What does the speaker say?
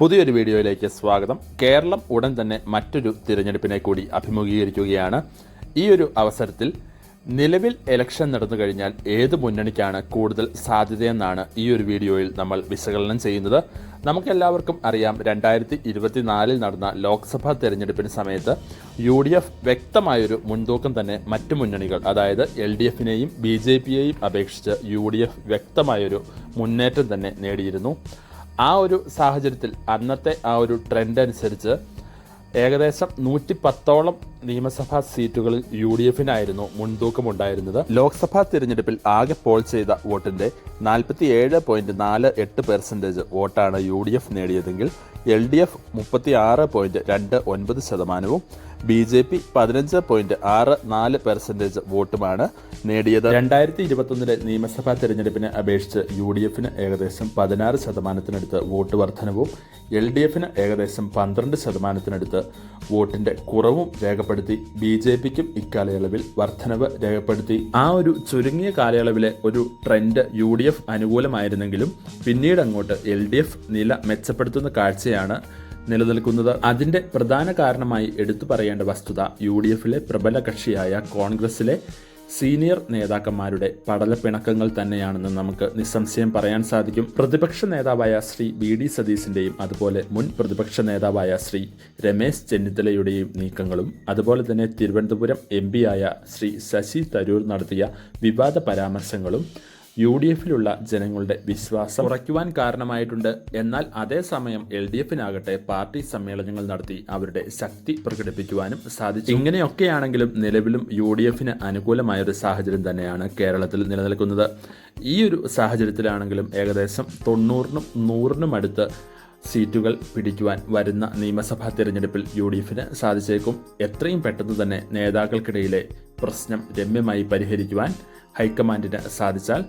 പുതിയൊരു വീഡിയോയിലേക്ക് സ്വാഗതം. കേരളം ഉടൻ തന്നെ മറ്റൊരു തിരഞ്ഞെടുപ്പിനെ കൂടി അഭിമുഖീകരിക്കുകയാണ്. ഈ ഒരു അവസരത്തിൽ നിലവിൽ ഇലക്ഷൻ നടന്നു കഴിഞ്ഞാൽ ഏത് മുന്നണിക്കാണ് കൂടുതൽ സാധ്യതയെന്നാണ് ഈ ഒരു വീഡിയോയിൽ നമ്മൾ വിശകലനം ചെയ്യുന്നത്. നമുക്കെല്ലാവർക്കും അറിയാം രണ്ടായിരത്തി ഇരുപത്തിനാലിൽ നടന്ന ലോക്സഭാ തെരഞ്ഞെടുപ്പിന് സമയത്ത് യു ഡി എഫ് വ്യക്തമായൊരു മുൻതൂക്കം തന്നെ മറ്റു മുന്നണികൾ അതായത് എൽ ഡി എഫിനെയും ബി ജെ പിയെയും അപേക്ഷിച്ച് യു ഡി എഫ് വ്യക്തമായൊരു മുന്നേറ്റം തന്നെ നേടിയിരുന്നു. ആ ഒരു സാഹചര്യത്തിൽ അന്നത്തെ ആ ഒരു ട്രെൻഡ് അനുസരിച്ച് ഏകദേശം നൂറ്റി പത്തോളം നിയമസഭാ സീറ്റുകളിൽ യു ഡി എഫിനായിരുന്നു മുൻതൂക്കമുണ്ടായിരുന്നത്. ലോക്സഭാ തിരഞ്ഞെടുപ്പിൽ ആകെ പോൾ ചെയ്ത വോട്ടിന്റെ നാൽപ്പത്തി ഏഴ് പോയിന്റ് നാല് എട്ട് പെർസെന്റേജ് വോട്ടാണ് യു ഡി എഫ് നേടിയതെങ്കിൽ എൽ ഡി എഫ് മുപ്പത്തി ആറ് പോയിന്റ് രണ്ട് ഒൻപത് ശതമാനവും ബി ജെ പി പതിനഞ്ച് പോയിന്റ് ആറ് നാല് പെർസെന്റേജ് വോട്ടുമാണ് നേടിയത്. രണ്ടായിരത്തി ഇരുപത്തൊന്നിലെ നിയമസഭാ തെരഞ്ഞെടുപ്പിനെ അപേക്ഷിച്ച് യു ഡി എഫിന് ഏകദേശം പതിനാറ് ശതമാനത്തിനടുത്ത് വോട്ട് വർധനവും എൽ ഡി എഫിന് ഏകദേശം പന്ത്രണ്ട് ശതമാനത്തിനടുത്ത് വോട്ടിന്റെ കുറവും രേഖപ്പെടുത്തി ബി ജെ പിക്കും ഇക്കാലയളവിൽ വർധനവ് രേഖപ്പെടുത്തി. ആ ഒരു ചുരുങ്ങിയ കാലയളവിലെ ഒരു ട്രെൻഡ് യു ഡി എഫ് അനുകൂലമായിരുന്നെങ്കിലും പിന്നീട് അങ്ങോട്ട് എൽ ഡി എഫ് നില മെച്ചപ്പെടുത്തുന്ന കാഴ്ചയാണ് നിലനിൽക്കുന്നത്. അതിന്റെ പ്രധാന കാരണമായി എടുത്തു പറയേണ്ട വസ്തുത യു ഡി എഫിലെ പ്രബല കക്ഷിയായ കോൺഗ്രസിലെ സീനിയർ നേതാക്കന്മാരുടെ പടലപ്പിണക്കങ്ങൾ തന്നെയാണെന്ന് നമുക്ക് നിസ്സംശയം പറയാൻ സാധിക്കും. പ്രതിപക്ഷ നേതാവായ ശ്രീ വി ഡി സതീശിന്റെയും അതുപോലെ മുൻ പ്രതിപക്ഷ നേതാവായ ശ്രീ രമേശ് ചെന്നിത്തലയുടെയും നീക്കങ്ങളും അതുപോലെ തന്നെ തിരുവനന്തപുരം എം ആയ ശ്രീ ശശി തരൂർ നടത്തിയ വിവാദ പരാമർശങ്ങളും യു ഡി എഫിലുള്ള ജനങ്ങളുടെ വിശ്വാസം കുറയ്ക്കുവാൻ കാരണമായിട്ടുണ്ട്. എന്നാൽ അതേസമയം എൽ ഡി എഫിനാകട്ടെ പാർട്ടി സമ്മേളനങ്ങൾ നടത്തി അവരുടെ ശക്തി പ്രകടിപ്പിക്കുവാനും സാധിച്ചു. ഇങ്ങനെയൊക്കെയാണെങ്കിലും നിലവിലും യു ഡി എഫിന് അനുകൂലമായ ഒരു സാഹചര്യം തന്നെയാണ് കേരളത്തിൽ നിലനിൽക്കുന്നത്. ഈ ഒരു സാഹചര്യത്തിലാണെങ്കിലും ഏകദേശം തൊണ്ണൂറിനും നൂറിനും അടുത്ത് സീറ്റുകൾ പിടിക്കുവാൻ വരുന്ന നിയമസഭാ തിരഞ്ഞെടുപ്പിൽ യു ഡി എഫിന് സാധിച്ചേക്കും. എത്രയും പെട്ടെന്ന് തന്നെ നേതാക്കൾക്കിടയിലെ പ്രശ്നം രമ്യമായി പരിഹരിക്കുവാൻ ഹൈക്കമാൻഡിന് സാധിച്ചാൽ